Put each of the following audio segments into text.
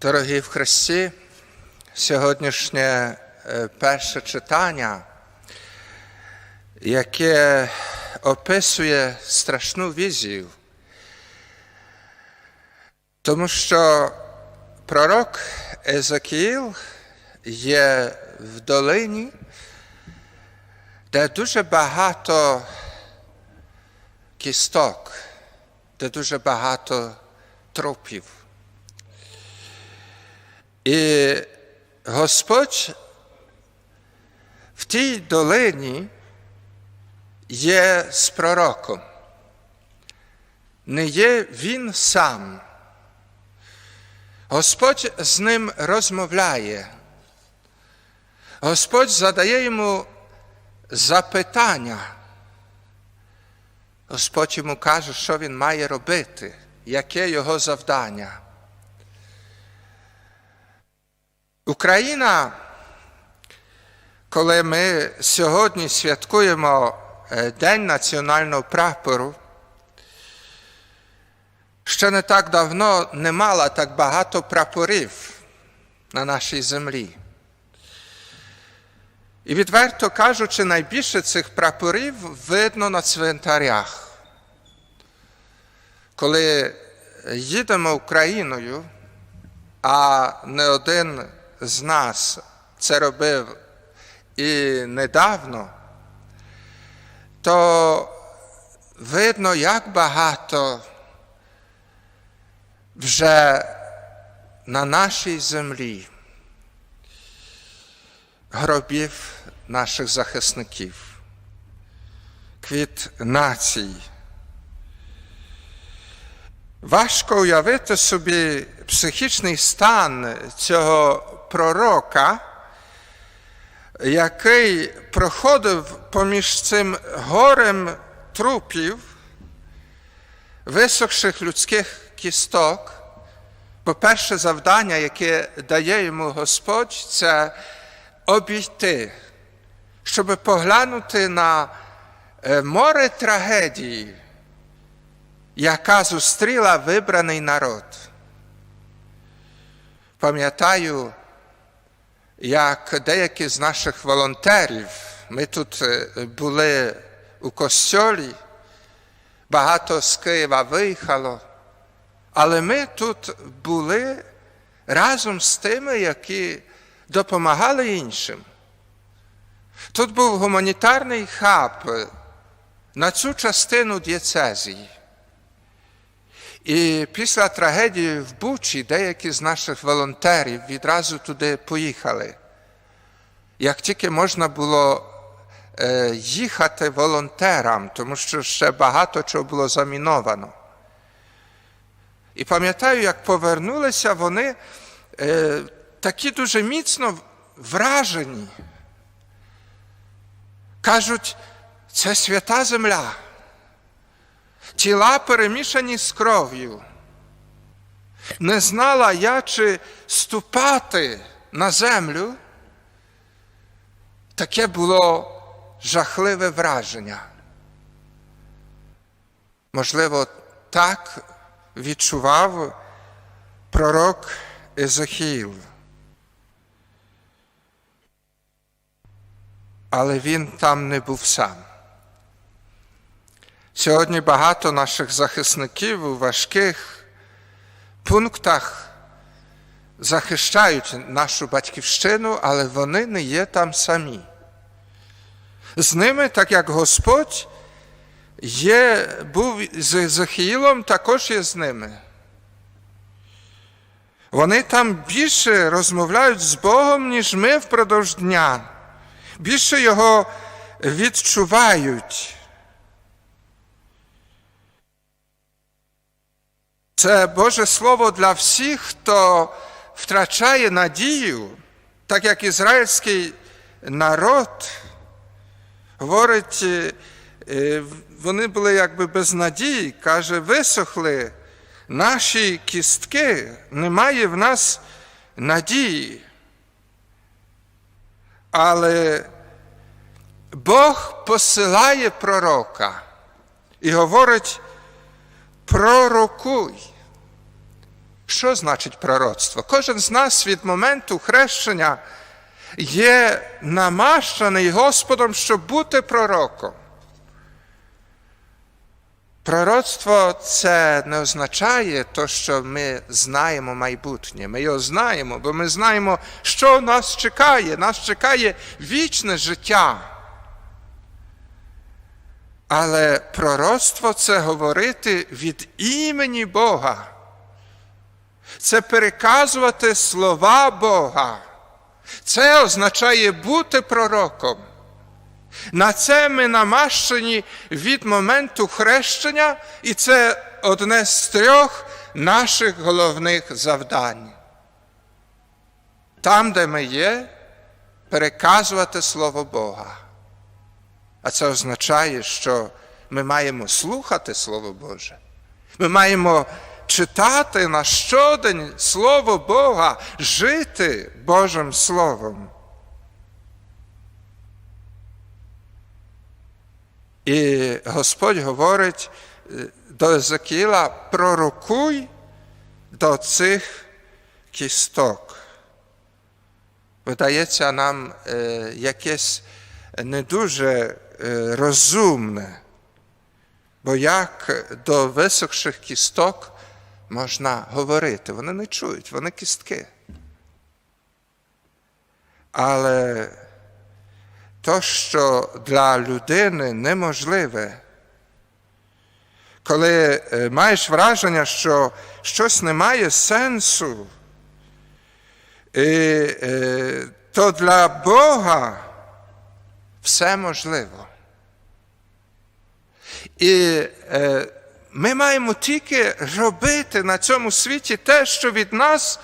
Дорогі в Христі, сьогоднішнє е, перше читання, яке описує страшну візію, тому що пророк Езекіл є в долині, де дуже багато кісток, де дуже багато трупів. І Господь в тій долині є з пророком. Не є він сам. Господь з ним розмовляє. Господь задає йому запитання. Господь йому каже, що він має робити, яке його завдання. Україна, коли ми сьогодні святкуємо День національного прапору, ще не так давно не мала так багато прапорів на нашій землі. І відверто кажучи, найбільше цих прапорів видно на цвинтарях. Коли їдемо Україною, а не один з нас це робив і недавно, то видно, як багато вже на нашій землі гробів наших захисників, квіт нації. Важко уявити собі психічний стан цього пророка, який проходив поміж цим горем трупів, висохших людських кісток. Бо перше завдання, яке дає йому Господь, це обійти, щоб поглянути на море трагедії, яка зустріла вибраний народ. Пам'ятаю, як деякі з наших волонтерів, ми тут були у костьолі, багато з Києва виїхало, але ми тут були разом з тими, які допомагали іншим. Тут був гуманітарний хаб на цю частину дієцезії. І після трагедії в Бучі деякі з наших волонтерів відразу туди поїхали. Як тільки можна було їхати волонтерам, тому що ще багато чого було заміновано. І пам'ятаю, як повернулися вони е, такі дуже міцно вражені. Кажуть, це свята земля тіла перемішані з кров'ю. Не знала я, чи ступати на землю. Таке було жахливе враження. Можливо, так відчував пророк Езохіл. Але він там не був сам. Сьогодні багато наших захисників у важких пунктах захищають нашу батьківщину, але вони не є там самі. З ними, так як Господь є, був з Захіїлом, також є з ними. Вони там більше розмовляють з Богом, ніж ми впродовж дня, більше його відчувають. Це Боже Слово для всіх, хто втрачає надію, так як ізраїльський народ говорить, вони були якби без надії, каже, висохли наші кістки, немає в нас надії. Але Бог посилає пророка і говорить, пророкуй. Що значить пророцтво? Кожен з нас від моменту хрещення є намащений Господом, щоб бути пророком. Пророцтво це не означає то, що ми знаємо майбутнє. Ми його знаємо, бо ми знаємо, що нас чекає. Нас чекає вічне життя. Але пророцтво це говорити від імені Бога. Це переказувати слова Бога. Це означає бути пророком. На це ми намащені від моменту хрещення, і це одне з трьох наших головних завдань. Там, де ми є, переказувати Слово Бога. А це означає, що ми маємо слухати Слово Боже. Ми маємо читати на щодень Слово Бога, жити Божим Словом. І Господь говорить до Езекіла, пророкуй до цих кісток. Видається нам е, якесь не дуже е, розумне, бо як до висохших кісток можна говорити? Вони не чують, вони кістки. Але то, що для людини неможливе, коли маєш враження, що щось не має сенсу, то для Бога все можливо. І ми маємо тільки робити на цьому світі те, що від нас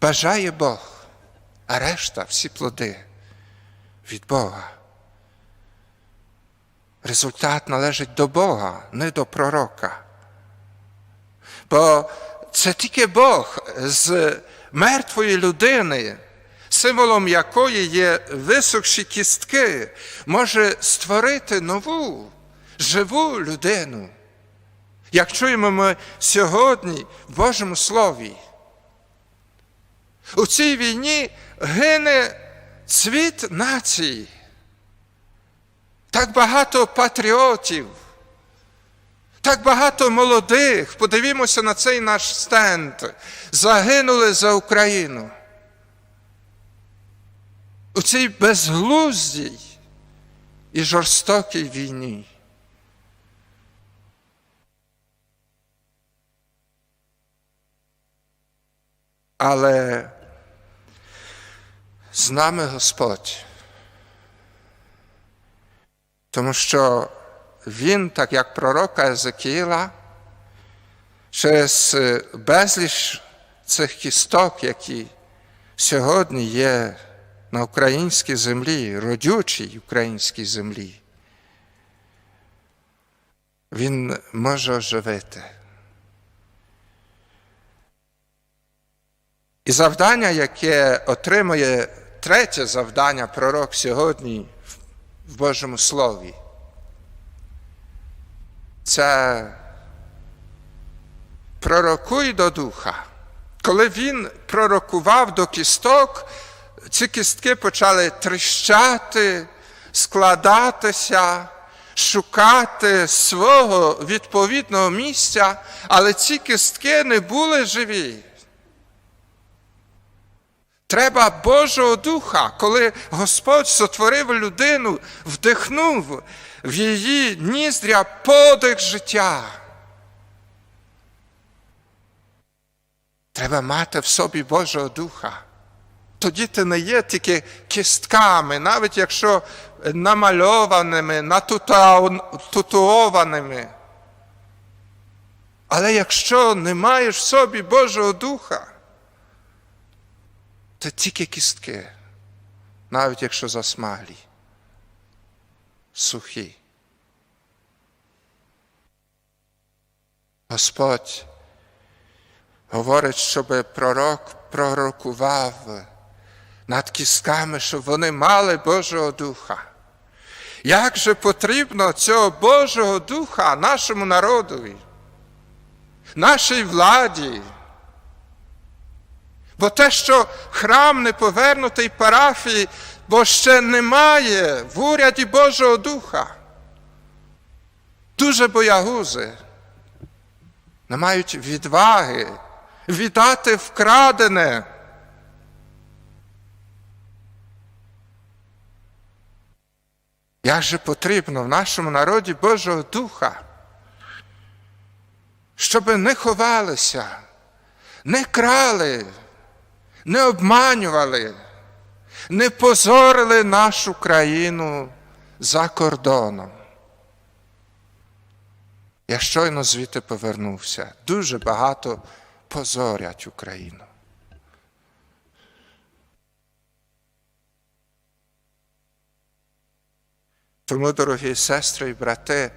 бажає Бог, а решта всі плоди від Бога. Результат належить до Бога, не до пророка. Бо це тільки Бог з мертвої людини, символом якої є висохші кістки, може створити нову, живу людину. Як чуємо ми сьогодні в Божому Слові. У цій війні гине цвіт нації. Так багато патріотів, так багато молодих, подивімося на цей наш стенд, загинули за Україну. Цій безглуздій і жорстокій війні. Але з нами Господь, тому що Він, так як пророка Езекіла, через безліч цих кісток, які сьогодні є на українській землі, родючій українській землі, Він може оживити. І завдання, яке отримує третє завдання пророк сьогодні в Божому Слові, це пророкуй до духа. Коли він пророкував до кісток, ці кістки почали тріщати, складатися, шукати свого відповідного місця, але ці кістки не були живі. Треба Божого Духа, коли Господь сотворив людину, вдихнув в її ніздря подих життя. Треба мати в собі Божого Духа. Тоді ти не є тільки кістками, навіть якщо намальованими, натутуованими. Але якщо не маєш в собі Божого Духа, це тільки кістки, навіть якщо засмалі, сухі. Господь говорить, щоб пророк пророкував над кістками, щоб вони мали Божого Духа. Як же потрібно цього Божого Духа нашому народові? нашій владі. Бо те, що храм не повернутий парафії, бо ще немає в уряді Божого Духа. Дуже боягузи не мають відваги віддати вкрадене. Як же потрібно в нашому народі Божого Духа, щоб не ховалися, не крали, не обманювали, не позорили нашу країну за кордоном. Я щойно звідти повернувся. Дуже багато позорять Україну. Тому, дорогі сестри і брати,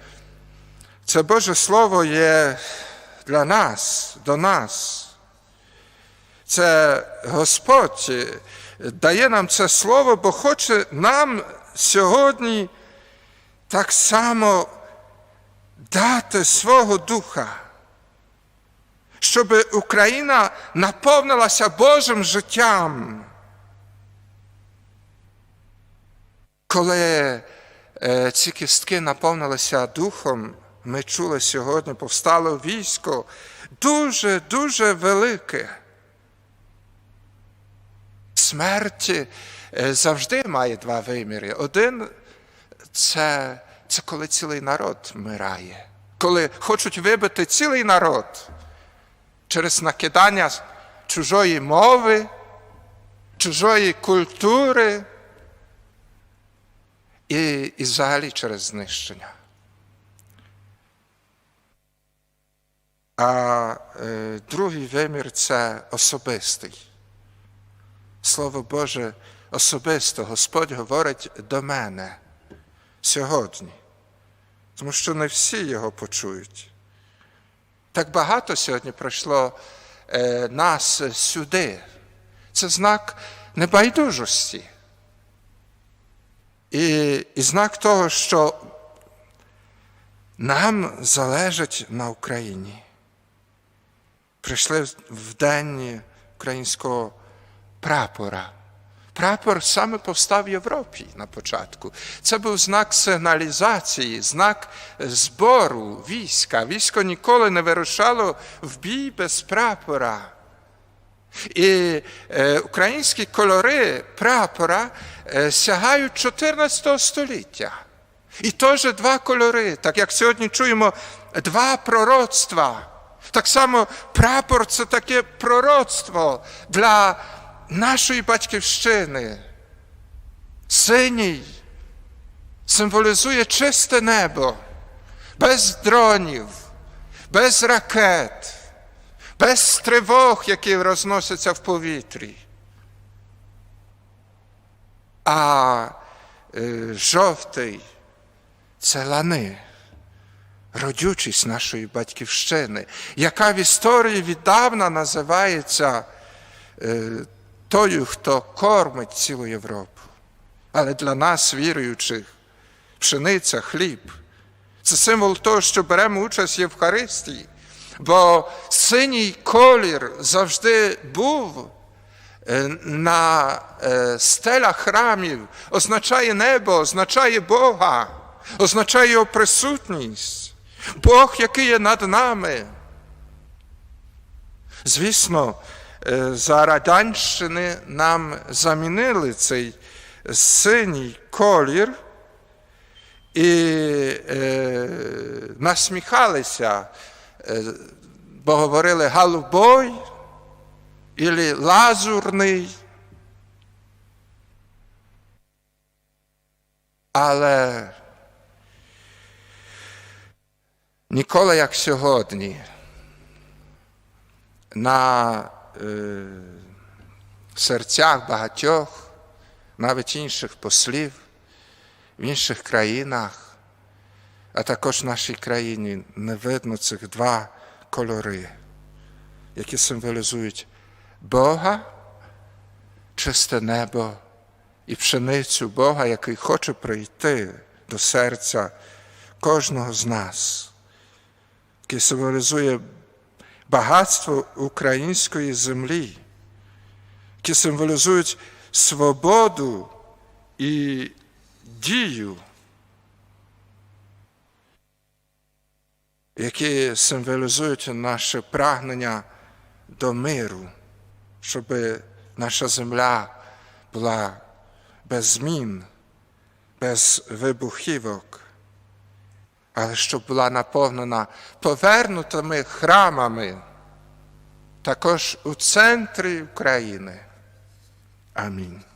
це Боже Слово є для нас, до нас. Це Господь дає нам це слово, бо хоче нам сьогодні так само дати свого духа, щоб Україна наповнилася Божим життям. Коли е, ці кістки наповнилися духом, ми чули сьогодні, повстало військо дуже, дуже велике. Смерть е, завжди має два виміри. Один це, це коли цілий народ вмирає, коли хочуть вибити цілий народ через накидання чужої мови, чужої культури і, і взагалі через знищення. А е, другий вимір це особистий. Слово Боже особисто Господь говорить до мене сьогодні, тому що не всі його почують. Так багато сьогодні пройшло е, нас сюди. Це знак небайдужості. І, і знак того, що нам залежить на Україні. Прийшли в день українського прапора. Прапор саме повстав в Європі на початку. Це був знак сигналізації, знак збору війська. Військо ніколи не вирушало в бій без прапора. І е, українські кольори прапора е, сягають 14 століття. І теж два кольори, так як сьогодні чуємо, два пророцтва. Так само прапор це таке пророцтво для нашої батьківщини. Синій символізує чисте небо, без дронів, без ракет, без тривог, які розносяться в повітрі. А е, жовтий це лани, родючість нашої батьківщини, яка в історії віддавна називається е, тою, хто кормить цілу Європу. Але для нас, віруючих, пшениця, хліб це символ того, що беремо участь в Євхаристії, бо синій колір завжди був е, на е, стелях храмів, означає небо, означає Бога, означає його присутність, Бог, який є над нами. Звісно, е, за Радянщини нам замінили цей синій колір і е, насміхалися, бо говорили голубой і лазурний. Але ніколи як сьогодні на е, серцях багатьох, навіть інших послів в інших країнах, а також в нашій країні не видно цих два кольори, які символізують Бога, чисте небо і пшеницю Бога, який хоче прийти до серця кожного з нас, який символізує багатство української землі, які символізують свободу і дію, які символізують наше прагнення до миру, щоб наша земля була без змін, без вибухівок, але щоб була наповнена повернутими храмами, також у центрі України. Амінь.